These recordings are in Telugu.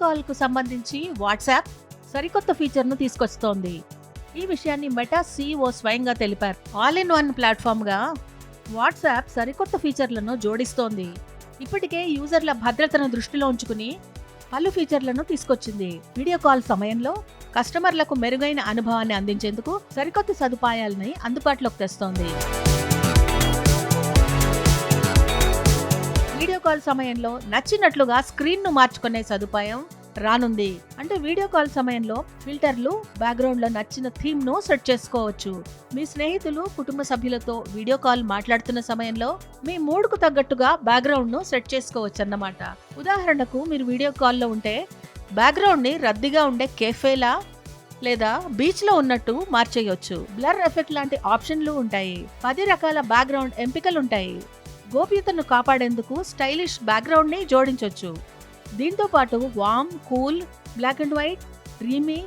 కాల్కు సంబంధించి వాట్సాప్ సరికొత్త ఫీచర్ను తీసుకొస్తోంది. ఈ విషయాన్ని మెటా సీఈఓ స్వయంగా తెలిపారు. ఆల్ ఇన్ వన్ ప్లాట్ఫామ్గా వాట్సాప్ సరికొత్త ఫీచర్లను జోడిస్తోంది. ఇప్పటికే యూజర్ల భద్రతను దృష్టిలో ఉంచుకుని పలు ఫీచర్లను తీసుకొచ్చింది. వీడియో కాల్ సమయంలో కస్టమర్లకు మెరుగైన అనుభవాన్ని అందించేందుకు సరికొత్త సదుపాయాలని అందుబాటులోకి తెస్తోంది. వీడియో కాల్ సమయంలో నచ్చినట్లుగా స్క్రీన్ను మార్చుకునే సదుపాయం రానుంది. అంటే వీడియో కాల్ సమయంలో ఫిల్టర్లు బ్యాక్గ్రౌండ్లో నచ్చిన థీమ్ను సెట్ చేసుకోవచ్చు. మీ స్నేహితులు కుటుంబ సభ్యులతో వీడియో కాల్ మాట్లాడుతున్న సమయంలో మీ మూడ్కు తగ్గట్టుగా బ్యాక్గ్రౌండ్ను సెట్ చేసుకోవచ్చు అన్నమాట ఉదాహరణకు మీరు వీడియో కాల్లో ఉంటే బ్యాక్గ్రౌండ్ని రద్దీగా ఉండే కేఫేలా లేదా బీచ్లో ఉన్నట్టు మార్చేయొచ్చు. బ్లర్ ఎఫెక్ట్ లాంటి ఆప్షన్లు ఉంటాయి. పది రకాల బ్యాక్గ్రౌండ్ ఎంపికలు ఉంటాయి గోప్యతను కాపాడేందుకు స్టైలిష్ బ్యాక్గ్రౌండ్ని జోడించవచ్చు దీంతో పాటు warm cool black and white dreamy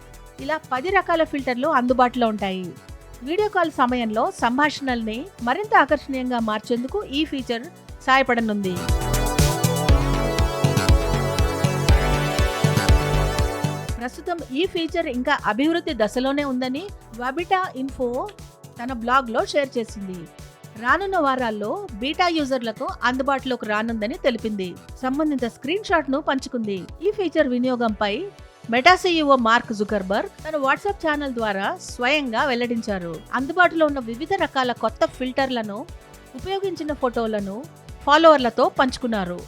ఇలా పది రకాల ఫిల్టర్లు అందుబాటులో ఉంటాయి. వీడియో కాల్ సమయంలో సంభాషణల్ని మరింత ఆకర్షణీయంగా మార్చేందుకు ఈ ఫీచర్ సహాయపడనుంది. ప్రస్తుతం ఈ ఫీచర్ ఇంకా అభివృద్ధి దశలోనే ఉందని వబిటా ఇన్ఫో తన బ్లాగ్లో షేర్ చేసింది. రానున్న వారాల్లో బీటా యూజర్లకు అందుబాటులోకి రానుందని తెలిపింది. సంబంధిత స్క్రీన్ షాట్ను పంచుకుంది. ఈ ఫీచర్ వినియోగంపై మెటా సీఈఓ మార్క్ జుకర్బర్గ్ తన వాట్సాప్ ఛానల్ ద్వారా స్వయంగా వెల్లడించారు. అందుబాటులో ఉన్న వివిధ రకాల కొత్త ఫిల్టర్లను ఉపయోగించిన ఫోటోలను ఫాలోవర్లతో పంచుకున్నారు.